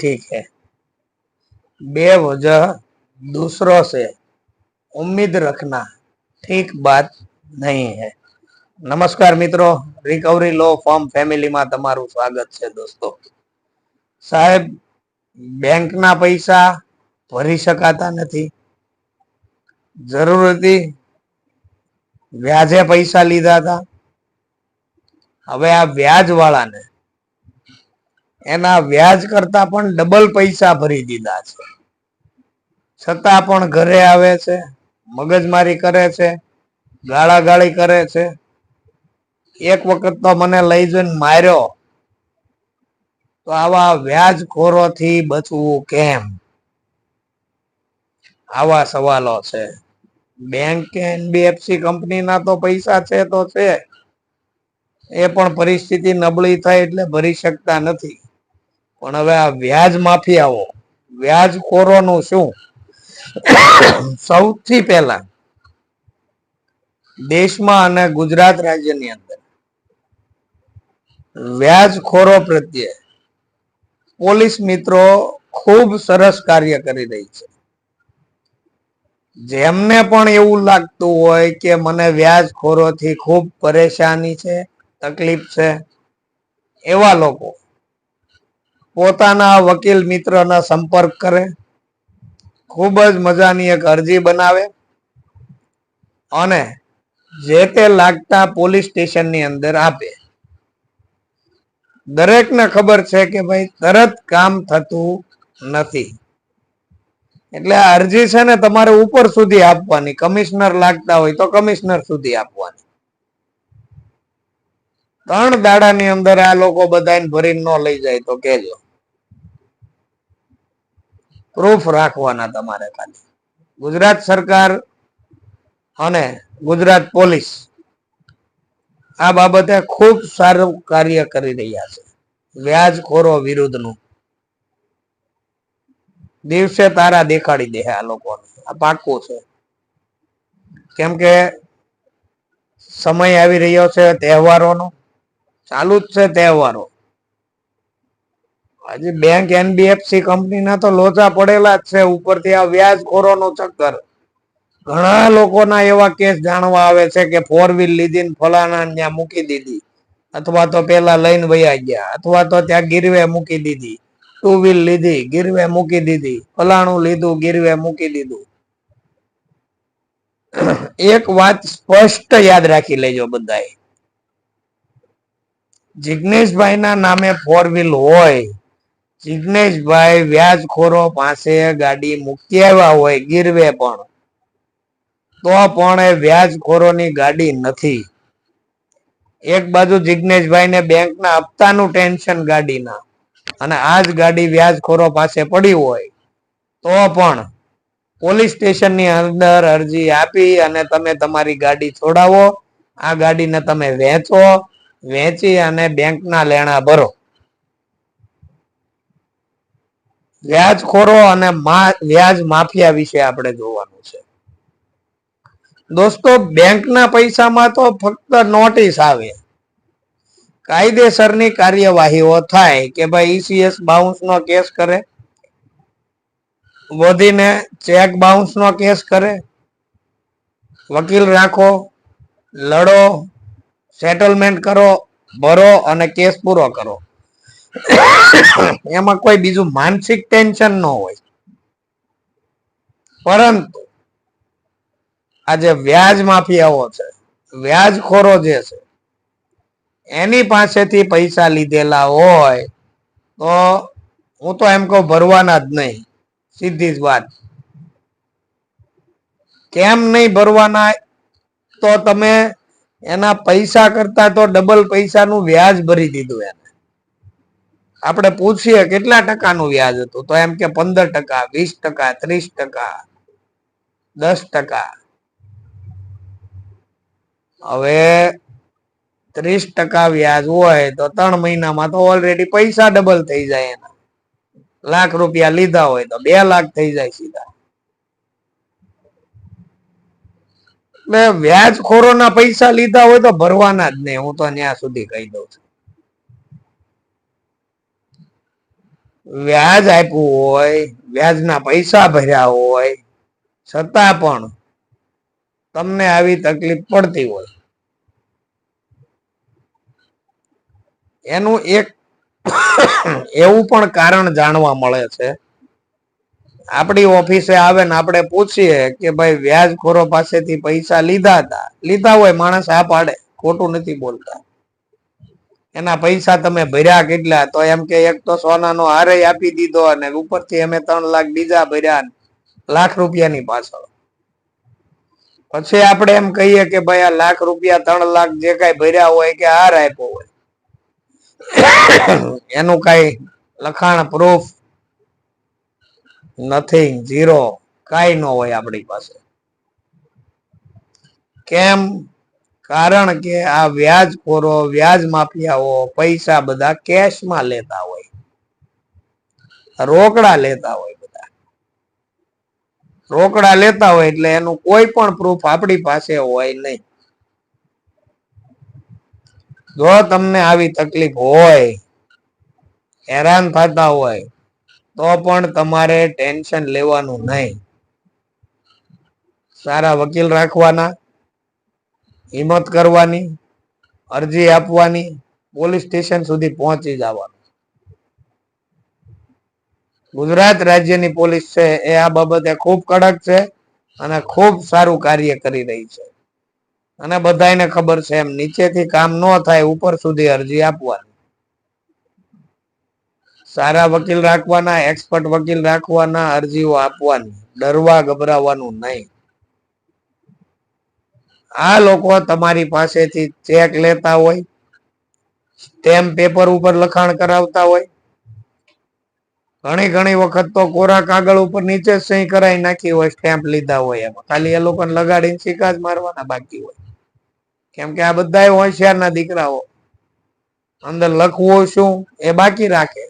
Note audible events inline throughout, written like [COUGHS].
ठीक है बेवजह दूसरों से उम्मीद रखना ठीक बात नहीं है નમસ્કાર મિત્રો રિકવરી લો ફોર્મ ફેમિલીમાં તમારું સ્વાગત છે દોસ્તો સાહેબ બેંકના પૈસા ભરી શકાતા નથી જરૂર હતી વ્યાજે પૈસા લીધા હતા હવે આ વ્યાજ વાળાને એના વ્યાજ કરતા પણ ડબલ પૈસા ભરી દીધા છે. છતાં પણ ઘરે આવે છે, મગજમારી કરે છે, ગાળાગાળી કરે છે. એક વખત તો મને લઈ જઈને માર્યો. તો આવા વ્યાજખોરોથી બચવું કેમ? આવા સવાલો છે. બેંક કે એનબીએફસી કંપનીના તો પૈસા છે તો છે. એ પણ પરિસ્થિતિ નબળી થાય એટલે ભરી શકતા નથી. પણ હવે આ વ્યાજ માફિયાઓ વ્યાજખોરોનું શું? સૌથી પહેલા દેશમાં અને ગુજરાત રાજ્યની અંદર વ્યાજખોરો પ્રત્યે પોલીસ મિત્રો ખૂબ સરસ કાર્ય કરી રહી છે. જેમને પણ એવું લાગતું હોય કે મને વ્યાજખોરોથી ખૂબ પરેશાની છે, તકલીફ છે, એવા લોકો પોતાના વકીલ મિત્રનો સંપર્ક કરે. ખૂબ જ મજાની એક અરજી બનાવે. અને જે તે લાગતા પોલીસ સ્ટેશનની અંદર આપે. દરેકને ખબર છે કે ભાઈ તરત કામ થતું નથી. એટલે આ અરજી છે ને તમારે ઉપર સુધી આપવાની. કમિશનર લાગતા હોય તો કમિશનર સુધી આપવાની. ત્રણ દાડાની અંદર આ લોકો બધાને ભરીને ન લઈ જાય તો કેજો. પ્રૂફ રાખવાના તમારે ખાલી. ગુજરાત સરકાર અને ગુજરાત પોલીસ આ બાબતે ખૂબ સારું કાર્ય કરી રહ્યા છે. વ્યાજખોરો વિરુદ્ધનું. દિવસે તારા દેખાડી દે આ લોકોને. આ પાક્કું છે. કેમ કે સમય આવી રહ્યો છે તહેવારોનો. ચાલુ જ છે તહેવારો. હજી બેંક એનબીએફસી કંપનીના તો લોચા પડેલા જ છે. ઉપરથી આ વ્યાજ વ્યાજખોરોનું ચક્કર. ઘણા લોકોના એવા કેસ જાણવા આવે છે કે ફોર વ્હીલ લીધી ફલાણા ત્યાં મૂકી દીધી. અથવા તો પેલા લઈને વયા ગયા. અથવા તો ત્યાં ગીરવે મૂકી દીધી. ટુ વ્હીલ લીધી, ગીરવે મૂકી દીધી. ફલાણું લીધું, ગીરવે મૂકી દીધું. એક વાત સ્પષ્ટ યાદ રાખી લેજો બધાએ. જિગ્નેશભાઈના નામે ફોર વ્હીલ હોય જિગ્નેશભાઈ વ્યાજખોરો પાસે ગાડી મૂકી આવ્યા હોય, ગીરવે પણ. તો પણ એ વ્યાજખોરોની ગાડી નથી. એક બાજુ જિગ્નેશભાઈ ને બેંકના હપ્તાનું ટેન્શન ગાડીના. અને આ જ ગાડી વ્યાજખોરો પાસે પડી હોય. તો પણ પોલીસ સ્ટેશનની અંદર અરજી આપી અને તમે તમારી ગાડી છોડાવો. આ ગાડીને તમે વેચો. વેચી અને બેંકના લેણા ભરો. વ્યાજખોરો અને વ્યાજ માફિયા વિશે આપણે જોવાનું છે. દોસ્તો, બેંકના પૈસામાં તો ફક્ત નોટિસ આવે. કાયદેસરની કાર્યવાહીઓ થાય કે ભાઈ ઈસીએસ બાઉન્સ નો કેસ કરે? વધીને ચેક બાઉન્સ નો કેસ કરે? વકીલ રાખો, લડો, સેટલમેન્ટ કરો, ભરો અને કેસ પૂરો કરો. [COUGHS] એમાં કોઈ બીજું માનસિક ટેન્શન ન હોય. પરંતુ આજે વ્યાજ માફિયાઓ છે, વ્યાજખોરો જે છે, એની પાસેથી પૈસા લીધેલા હોય તો હું તો એમ કહું ભરવાના જ નહીં, સીધી જ વાત. કેમ નહીં ભરવાના? તો તમે એના પૈસા કરતા તો ડબલ પૈસાનું વ્યાજ ભરી દીધું એને. આપણે પૂછીએ કેટલા ટકાનું વ્યાજ હતું? તો એમ કે પંદર ટકા, વીસ ટકા, ત્રીસ ટકા, દસ ટકા. હવે ત્રીસ ટકા વ્યાજ હોય તો ત્રણ મહિનામાં તો ઓલરેડી પૈસા ડબલ થઈ જાય એના. લાખ રૂપિયા લીધા હોય તો બે લાખ થઈ જાય સીધા. એટલે વ્યાજખોરોના પૈસા લીધા હોય તો ભરવાના જ નહીં. હું તો ત્યાં સુધી કહી દઉં છું. વ્યાજ આપ્યું હોય, વ્યાજના પૈસા ભર્યા હોય, છતાં પણ તમને આવી તકલીફ પડતી હોય. એનું એક એવું પણ કારણ જાણવા મળે છે. આપણી ઓફિસે આવે ને આપણે પૂછીએ કે ભાઈ, વ્યાજખોરો પાસેથી પૈસા લીધા હતા. લીધા હોય માણસ આ પાડે, ખોટું નથી બોલતા. એના પૈસા તમે ભર્યા કેટલા? તો એમ કે એક તો સોનાનો હારે આપી દીધો અને ઉપરથી અમે ત્રણ લાખ બીજા ભર્યા લાખ રૂપિયાની પાછળ. પછી આપણે એમ કહીએ કે ભાઈ આ લાખ રૂપિયા ત્રણ લાખ જે કઈ ભર્યા હોય કે હાર આપ્યો હોય, એનું કઈ લખાણ પ્રૂફ નથિંગ ઝીરો કાઈ ન હોય આપણી પાસે. કેમ? કારણ કે આ વ્યાજખોરો વ્યાજ માફિયાઓ પૈસા બધા કેશમાં લેતા હોય. રોકડા લેતા હોય બધા. રોકડા લેતા હોય એટલે એનું કોઈ પણ પ્રૂફ આપણી પાસે હોય નહીં. જો તમને આવી તકલીફ હોય, હેરાન થતા હોય, તો પણ તમારે ટેન્શન લેવાનું નહીં. સારા વકીલ રાખવાના. હિંમત કરવાની, અરજી આપવાની, પોલીસ સ્ટેશન સુધી પહોંચી જવાનું. ગુજરાત રાજ્યની પોલીસ છે એ આ બાબતે ખૂબ કડક છે અને ખૂબ સારું કાર્ય કરી રહી છે. અને બધાને ખબર છે એમ નીચેથી કામ ન થાય ઉપર સુધી અરજી આપવાની. સારા વકીલ રાખવાના, એક્સપર્ટ વકીલ રાખવાના અરજીઓ આપવાની. ડરવા ગભરાવાનું નહીં. આ લોકો તમારી પાસેથી ચેક લેતા હોય સ્ટેમ્પ પેપર ઉપર લખાણ કરાવતા હોય. ઘણી ઘણી વખત તો કોરા કાગળ ઉપર નીચે સહી કરાવી નાખી હોય સ્ટેમ્પ લીધા હોય એમાં. ખાલી એ લોકોને લગાડીને સિક્કા જ મારવાના બાકી હોય. કેમ કે આ બધા હોશિયારના દીકરાઓ. અંદર લખવું શું એ બાકી રાખે.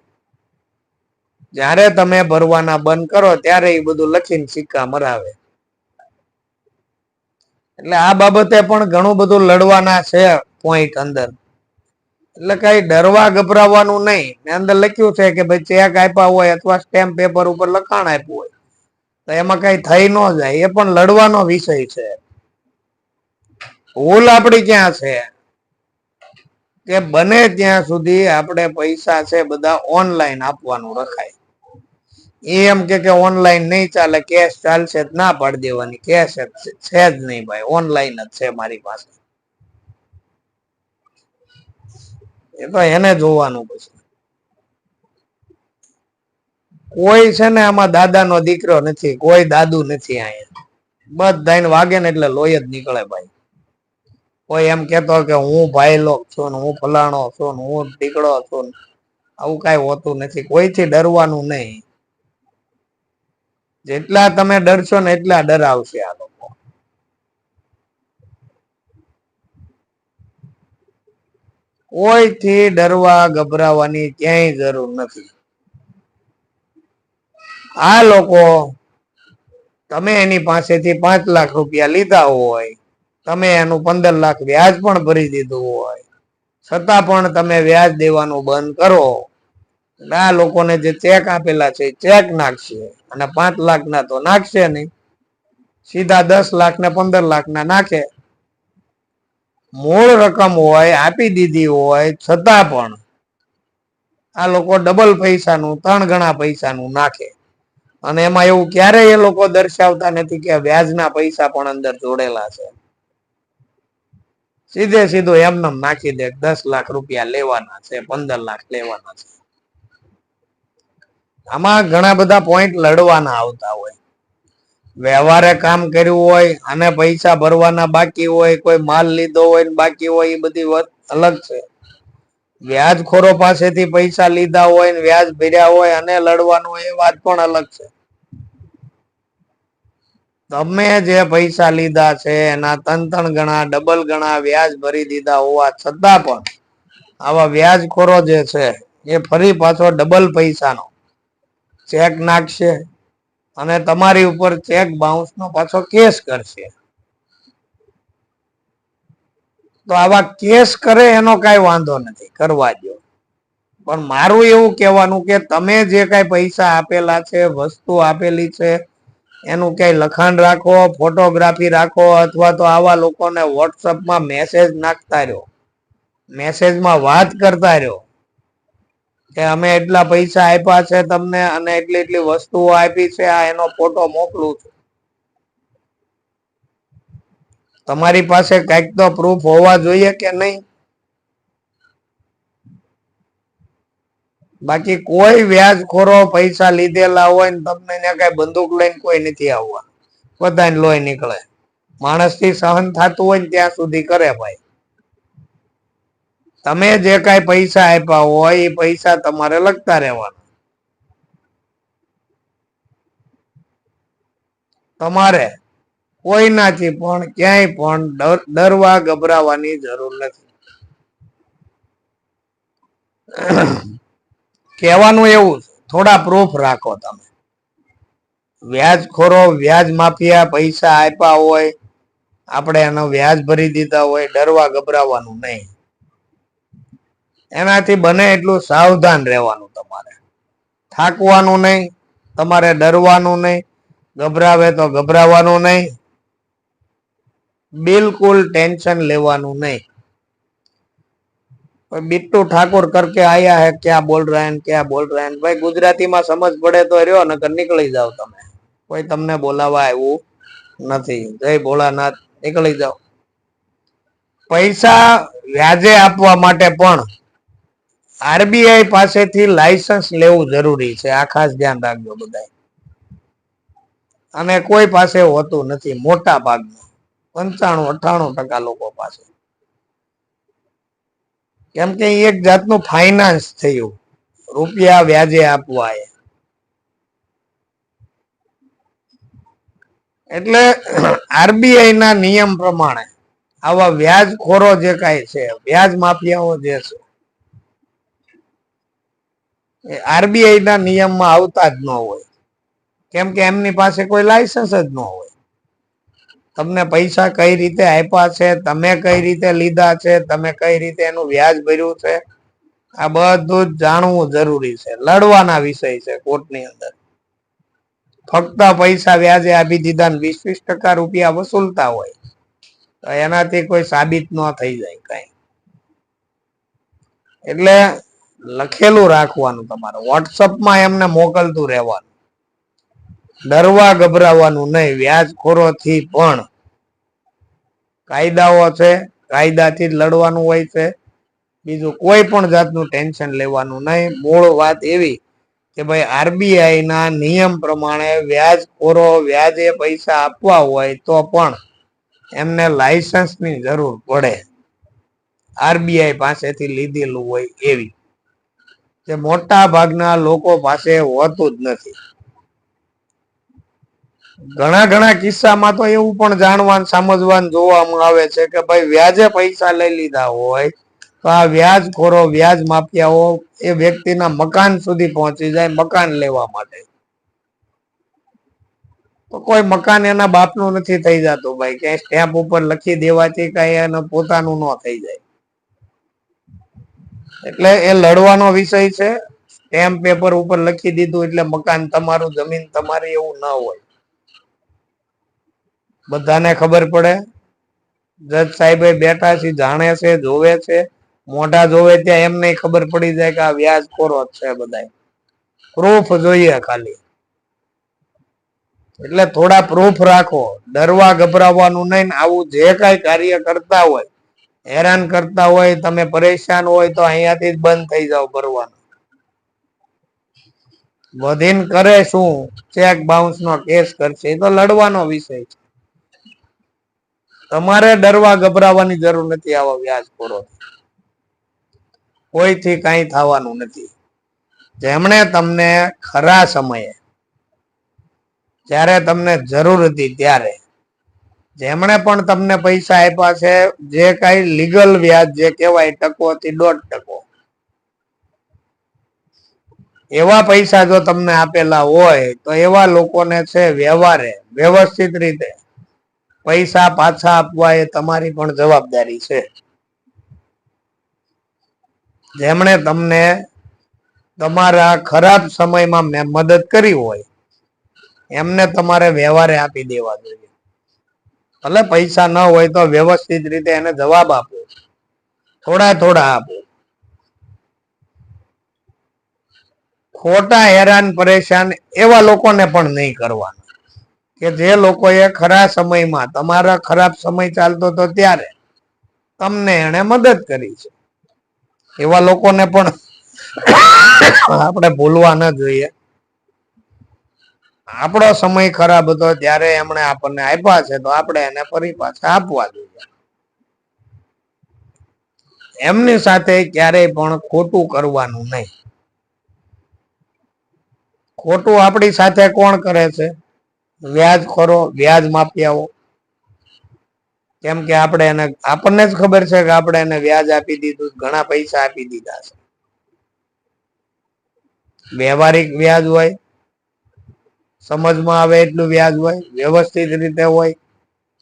જ્યારે તમે ભરવાના બંધ કરો, ત્યારે એ બધું લખીને સિક્કા મરાવે. એટલે આ બાબતે પણ ઘણું બધું લડવાના છે પોઈન્ટ અંદર. એટલે કઈ ડરવા ગભરાવાનું નહીં. ને અંદર લખ્યું છે કે ભાઈ ચેક આપ્યા હોય અથવા સ્ટેમ્પ પેપર ઉપર લખાણ આપ્યું હોય. તો એમાં કઈ થઈ ન જાય. એ પણ લડવાનો વિષય છે. ભૂલ આપણી ક્યાં છે? કે બને ત્યાં સુધી આપણે પૈસા છે બધા ઓનલાઈન આપવાનું રખાય. એમ કે ઓનલાઈન નહીં ચાલે કેશ ચાલશે ના પાડી દેવાની કેશ છે જ નહીં ભાઈ ઓનલાઈન જ છે મારી પાસે. એ તો એને જોવાનું પછી. કોઈ છે ને આમાં દાદાનો દીકરો નથી, કોઈ દાદુ નથી અહીંયા. બધાને વાગે ને એટલે લોહી જ નીકળે ભાઈ. કોઈ એમ કેતો કે હું ભાઈ લોક છું ને હું ફલાણો છું ને હું દીકડો છું આવું કઈ હોતું નથી, કોઈથી ડરવાનું નહીં. જેટલા તમે ડરશો ને એટલા ડરાવશે આ લોકો. કોઈથી ડરવા ગભરાવાની ક્યાંય જરૂર નથી. આ લોકો તમે એની પાસેથી પાંચ લાખ રૂપિયા લીધા હોય, તમે એનું પંદર લાખ વ્યાજ પણ ભરી દીધું હોય, છતાં પણ તમે વ્યાજ દેવાનું બંધ કરો. આ લોકોને જે ચેક આપેલા છે ચેક નાખશે. અને પાંચ લાખના તો નાખશે નહીં. સીધા દસ લાખ ને પંદર લાખના નાખે. મૂળ રકમ હોય, આપી દીધી હોય, છતાં પણ આ લોકો ડબલ પૈસાનું, ત્રણ ગણા પૈસાનું નાખે. અને એમાં એવું ક્યારેય એ લોકો દર્શાવતા નથી કે વ્યાજના પૈસા પણ અંદર જોડેલા છે. સીધે સીધું એમને નાખી દે દસ લાખ રૂપિયા લેવાના છે, પંદર લાખ લેવાના છે. આમાં ઘણા બધા પોઈન્ટ લડવાના આવતા હોય. વ્યવહારે કામ કર્યું હોય, અને પૈસા ભરવાના બાકી હોય, કોઈ માલ લીધો હોય બાકી હોય એ બધી અલગ છે. વ્યાજખોરો પાસેથી પૈસા લીધા હોય ને વ્યાજ ભર્યા હોય, અને લડવાનું એ વાત પણ અલગ છે. તમે જે પૈસા લીધા છે, એના ત્રણ ત્રણ ગણા ડબલ ગણા વ્યાજ ભરી દીધા હોવા છતાં પણ, આવા વ્યાજખોરો જે છે, એ ફરી પાછો ડબલ પૈસાનો. ચેક નાખશે અને તમારી ઉપર ચેક બાઉન્સ નો પાછો કેસ કરશે. તો આવા કેસ કરે એનો કઈ વાંધો નથી, કરવા દો પણ મારું એવું કહેવાનું કે તમે જે કાંઈ પૈસા આપેલા છે, વસ્તુ આપેલી છે, એનું ક્યાંય લખાણ રાખો ફોટોગ્રાફી રાખો અથવા તો આવા લોકોને વોટ્સઅપમાં મેસેજ નાખતા રહ્યો. મેસેજમાં વાત કરતા રહ્યો. કે અમે એટલા પૈસા આપ્યા છે તમને અને એટલી એટલી વસ્તુઓ આપી છે, આ એનો ફોટો મોકલું છું. તમારી પાસે કંઈક તો પ્રૂફ હોવા જોઈએ કે નહીં? બાકી કોઈ વ્યાજખોરો પૈસા લીધેલા હોય ને તમને કઈ બંદૂક લઈને કોઈ નથી આવવા. બધાને લોહી નીકળે. માણસથી સહન થતું હોય ને ત્યાં સુધી કરે ભાઈ. તમે જે કાંઈ પૈસા આપ્યા હોય એ પૈસા તમારે લગતા રહેવાના. તમારે કોઈનાથી પણ ક્યાંય પણ ડરવા ગભરાવાની જરૂર નથી. કહેવાનું એવું થોડા પ્રૂફ રાખો તમે. વ્યાજખોરો, વ્યાજ માફિયા પૈસા આપ્યા હોય, આપણે એનો વ્યાજ ભરી દીધા હોય, ડરવા ગભરાવાનું નહીં. એનાથી બને એટલું સાવધાન રહેવાનું તમારે. થાકવાનું નહીં, તમારે ડરવાનું નહીં, ગભરાવે તો ગભરાવાનું નહીં, બિલકુલ ટેન્શન લેવાનું નહીં. બિટ્ટુ ઠાકોર કરકે આયા હે, ક્યાં બોલ રહ્યા હે ક્યાં બોલ રહ્યા ભાઈ, ગુજરાતીમાં સમજ પડે તો રહ્યો, નકર નીકળી જાઓ તમે. કોઈ તમને બોલાવા આવ્યું નથી. જય ભોળાનાથ, નીકળી જાઓ. પૈસા વ્યાજે આપવા માટે પણ આરબીઆઈ પાસેથી લાયસન્સ લેવું જરૂરી છે. આ ખાસ ધ્યાન રાખજો બધા અને કોઈ પાસે હોતું નથી, મોટા ભાગનું. પંચાણું અઠાણું ટકા લોકો પાસે. કેમ કે એક જાતનું ફાઇનાન્સ થયું. રૂપિયા વ્યાજે આપવા એટલે આરબીઆઈ ના નિયમ પ્રમાણે આવા વ્યાજખોરો જે કાંઈ છે, વ્યાજ માફિયાઓ જે છે આરબીઆઈ ના નિયમમાં આવતા જ ન હોય. કેમ કે એમની પાસે કોઈ લાયસન્સ જ ન હોય. તમને પૈસા કઈ રીતે આપ્યા છે, તમે કઈ રીતે લીધા છે, તમે કઈ રીતે એનું વ્યાજ ભર્યું છે, આ બધું જ જાણવું જરૂરી છે. લડવાના વિષય છે કોર્ટની અંદર. ફક્ત પૈસા વ્યાજે આપી દીધા વીસ વીસ ટકા રૂપિયા વસૂલતા હોય, તો એનાથી કોઈ સાબિત ન થઈ જાય કઈ. એટલે લખેલું રાખવાનું તમારે. વોટ્સઅપમાં એમને મોકલતું રહેવાનું. ડરવા ગભરાવાનું નહીં. વ્યાજખોરોથી પણ. કાયદાઓ છે. કાયદાથી જ લડવાનું હોય છે. બીજું કોઈ પણ જાતનું ટેન્શન લેવાનું નહીં. મૂળ વાત એવી કે ભાઈ આરબીઆઈ ના નિયમ પ્રમાણે વ્યાજખોરો વ્યાજે પૈસા આપવા હોય તો પણ એમને લાયસન્સની જરૂર પડે. આરબીઆઈ પાસેથી લીધેલું હોય એવી. જે મોટા ભાગના લોકો પાસે હોતું જ નથી. ઘણા ઘણા કિસ્સામાં તો એવું પણ જાણવાનું, સમજવાનું જોવામાં આવે છે કે ભાઈ વ્યાજે પૈસા લઈ લીધા હોય, તો આ વ્યાજખોરો, વ્યાજ માફિયાઓ એ વ્યક્તિના મકાન સુધી પહોંચી જાય મકાન લેવા માટે. તો કોઈ મકાન એના બાપનું નથી થઈ જતું ભાઈ. ક્યાંય સ્ટેમ્પ ઉપર લખી દેવાથી કઈ એને પોતાનું ન થઈ જાય. એટલે એ લડવાનો વિષય છે. સ્ટેમ્પ પેપર ઉપર લખી દીધું એટલે મકાન તમારું, જમીન તમારી એવું ન હોય. બધાને ખબર પડે. જજ સાહેબ બેઠા છે, જાણે છે, જોવે છે. મોઢા જોવે ત્યાં એમને ખબર પડી જાય કે આ વ્યાજ ખોરો છે બધા પ્રૂફ જોઈએ ખાલી. એટલે થોડા પ્રૂફ રાખો. ડરવા ગભરાવાનું નહીં આવું જે કઈ કાર્ય કરતા હોય હેરાન કરતા હોય, તમે પરેશાન હોય તો અહીંયાથી બંધ થઈ જાવ ભરવાનું. વધીન કરે શું? ચેક બાઉન્સ નો કેસ કરશે. એ તો લડવાનો વિષય છે. તમારે ડરવા ગભરાવાની જરૂર નથી આવા વ્યાજખોરો. કોઈથી કાંઈ થવાનું નથી. જેમણે તમને ખરા સમયે, જ્યારે તમને જરૂર હતી ત્યારે જેમણે પણ તમને પૈસા આપ્યા છે, જે કઈ લીગલ વ્યાજ જે કહેવાય, ટકો થી દોઢ ટકો. એવા પૈસા જો તમને આપેલા હોય, તો એવા લોકોને છે વ્યવહારે, વ્યવસ્થિત રીતે પૈસા પાછા આપવા એ તમારી પણ જવાબદારી છે. જેમણે તમને તમારા ખરાબ સમયમાં મદદ કરી હોય, એમને તમારે વ્યવહારે આપી દેવા જોઈએ. ભલે પૈસા ન હોય તો વ્યવસ્થિત રીતે એને જવાબ આપો. થોડા થોડા આપો. ખોટા હેરાન, પરેશાન એવા લોકોને પણ નહીં કરવાના. કે જે લોકોએ ખરા સમયમાં, તમારા ખરાબ સમય ચાલતો તો ત્યારે તમને એને મદદ કરી છે. એવા લોકોને પણ આપણે ભૂલવા ન જોઈએ. આપણો સમય ખરાબ હતો ત્યારે એમણે આપણને આપ્યા છે, તો આપણે એને ફરી પાછા આપવા જોઈએ. એમની સાથે ક્યારેય પણ ખોટું કરવાનું નહીં. ખોટું આપણી સાથે કોણ કરે છે? વ્યાજ ખોરો વ્યાજ માફિયાઓ. કેમ કે આપણે એને, આપણને જ ખબર છે કે આપણે એને વ્યાજ આપી દીધું, ઘણા પૈસા આપી દીધા છે. વ્યવહારિક વ્યાજ હોય સમજમાં આવે એટલું વ્યાજ હોય, વ્યવસ્થિત રીતે હોય,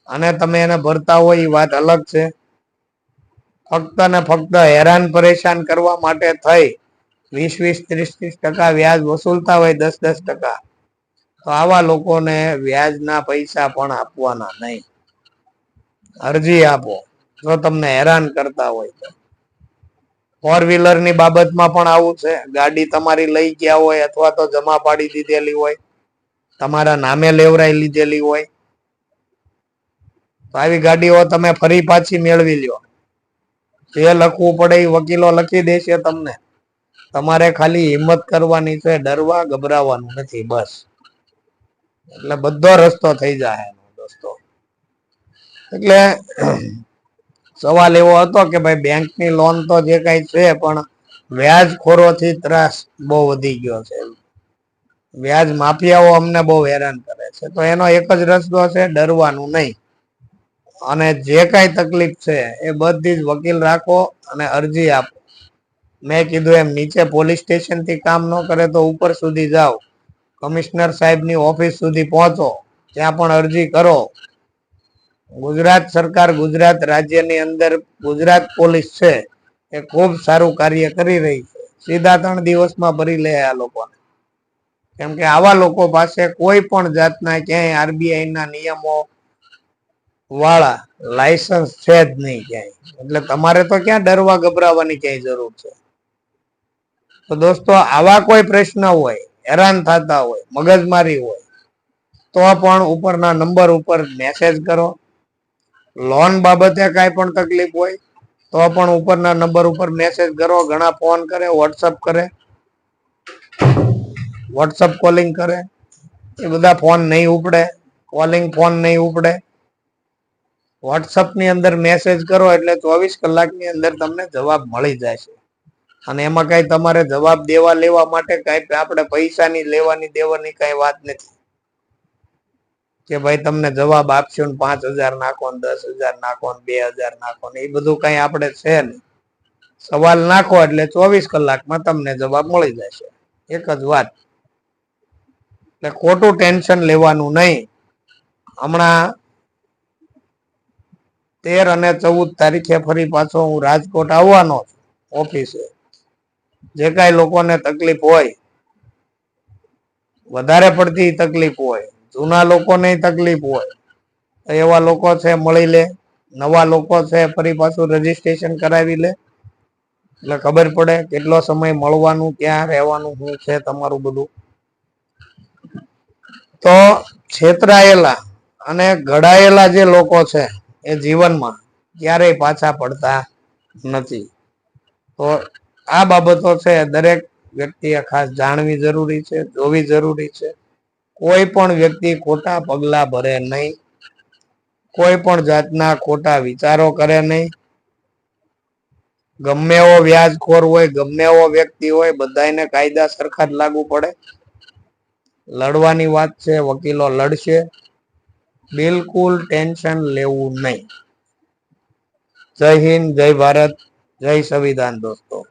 અને તમે એને ભરતા હોય એ વાત અલગ છે. ફક્ત ને ફક્ત હેરાન પરેશાન કરવા માટે થઈ, વીસ વીસ, ત્રીસ ત્રીસ ટકા વ્યાજ વસૂલતા હોય, દસ દસ ટકા, તો આવા લોકોને વ્યાજના પૈસા પણ આપવાના નહીં. અરજી આપો, જો તમને હેરાન કરતા હોય તો. ફોર વ્હીલરની બાબતમાં પણ આવું છે, ગાડી તમારી લઈ ગયા હોય અથવા તો જમા પાડી દીધેલી હોય તમારા નામે લેવરાઈ લીધેલી હોય, તો આવી ગાડીઓ તમે ફરી પાછી મેળવી લ્યો. જે લખવું પડે એ વકીલો લખી દેશે તમને. તમારે ખાલી હિંમત કરવાની છે, ડરવા ગભરાવાનું નથી, બસ. એટલે બધો રસ્તો થઈ જાય દોસ્તો. એટલે સવાલ એવો હતો કે ભાઈ, બેંકની લોન તો જે કઈ છે, પણ વ્યાજખોરોથી ત્રાસ બહુ વધી ગયો છે વ્યાજ માફિયાઓ અમને બહુ હેરાન કરે છે. તો એનો એક જ રસ્તો છે, ડરવાનું નહીં. અને જે કાંઈ તકલીફ છે, એ બધી જ વકીલ રાખો અને અરજી આપો. મેં કીધું એમ, નીચે પોલીસ સ્ટેશનથી કામ ન કરે તો ઉપર સુધી જાઓ. કમિશનર સાહેબની ઓફિસ સુધી પહોંચો. ત્યાં પણ અરજી કરો. ગુજરાત સરકાર ગુજરાત રાજ્યની અંદર ગુજરાત પોલીસ છે, એ ખૂબ સારું કાર્ય કરી રહી છે. સીધા ત્રણ દિવસમાં ભરી લે આ લોકોને. કેમ કે આવા લોકો પાસે કોઈ પણ જાતના ક્યાંય આરબીઆઈ ના નિયમો વાળા લાયસન્સ છે જ નહીં ક્યાંય. એટલે તમારે તો ક્યાં ડરવા ગભરાવાની ક્યાંય જરૂર છે? તો દોસ્તો, આવા કોઈ પ્રશ્ન હોય, હેરાન થતા હોય, મગજમારી હોય, તો પણ ઉપરના નંબર ઉપર મેસેજ કરો. લોન બાબતે કાંઈ પણ તકલીફ હોય, તો પણ ઉપરના નંબર ઉપર મેસેજ કરો, ઘણા ફોન કરે વોટ્સઅપ કરે. વોટ્સઅપ કોલિંગ કરે. એ બધા ફોન નહીં ઉપડે. કોલિંગ ફોન નહીં ઉપડે. વોટ્સઅપની અંદર મેસેજ કરો એટલે ચોવીસ કલાકની અંદર તમને જવાબ મળી જશે. અને એમાં કઈ તમારે જવાબ દેવા લેવા માટે કઈ આપણે પૈસાની લેવાની દેવાની કઈ વાત નથી. કે ભાઈ તમને જવાબ આપશો ને પાંચ હજાર નાખો ને દસ હજાર નાખો ને બે હજાર નાખો ને એ બધું કઈ આપણે છે નહીં. સવાલ નાખો એટલે ચોવીસ કલાકમાં તમને જવાબ મળી જશે. એક જ વાત. એટલે ખોટું ટેન્શન લેવાનું નહીં. હમણાં તેર અને ચૌદ તારીખે ફરી પાછો હું રાજકોટ આવવાનો છું ઓફિસે. જે કાંઈ લોકોને તકલીફ હોય, વધારે પડતી તકલીફ હોય, જૂના લોકોને તકલીફ હોય, તો એવા લોકો છે મળી લે, નવા લોકો છે ફરી પાછું રજીસ્ટ્રેશન કરાવી લે. એટલે ખબર પડે કેટલો સમય મળવાનું, ક્યાં રહેવાનું, શું છે, તમારું બધું. તો છેતરાયેલા અને ઘડાયેલા જે લોકો છે એ જીવનમાં ક્યારેય પાછા પડતા નથી. તો આ બાબતો છે દરેક વ્યક્તિએ ખાસ જાણવી જરૂરી છે, જોવી જરૂરી છે. કોઈ પણ વ્યક્તિ ખોટા પગલા ભરે નહીં. કોઈ પણ જાતના ખોટા વિચારો કરે નહીં. ગમે એવો વ્યાજખોર હોય, ગમે એવો વ્યક્તિ હોય બધાને કાયદા સરખા જ લાગુ પડે. લડવાની વાત છે, વકીલો લડશે. બિલકુલ ટેન્શન લેવું નહીં. જય હિન્દ, જય ભારત, જય સંવિધાન, દોસ્તો.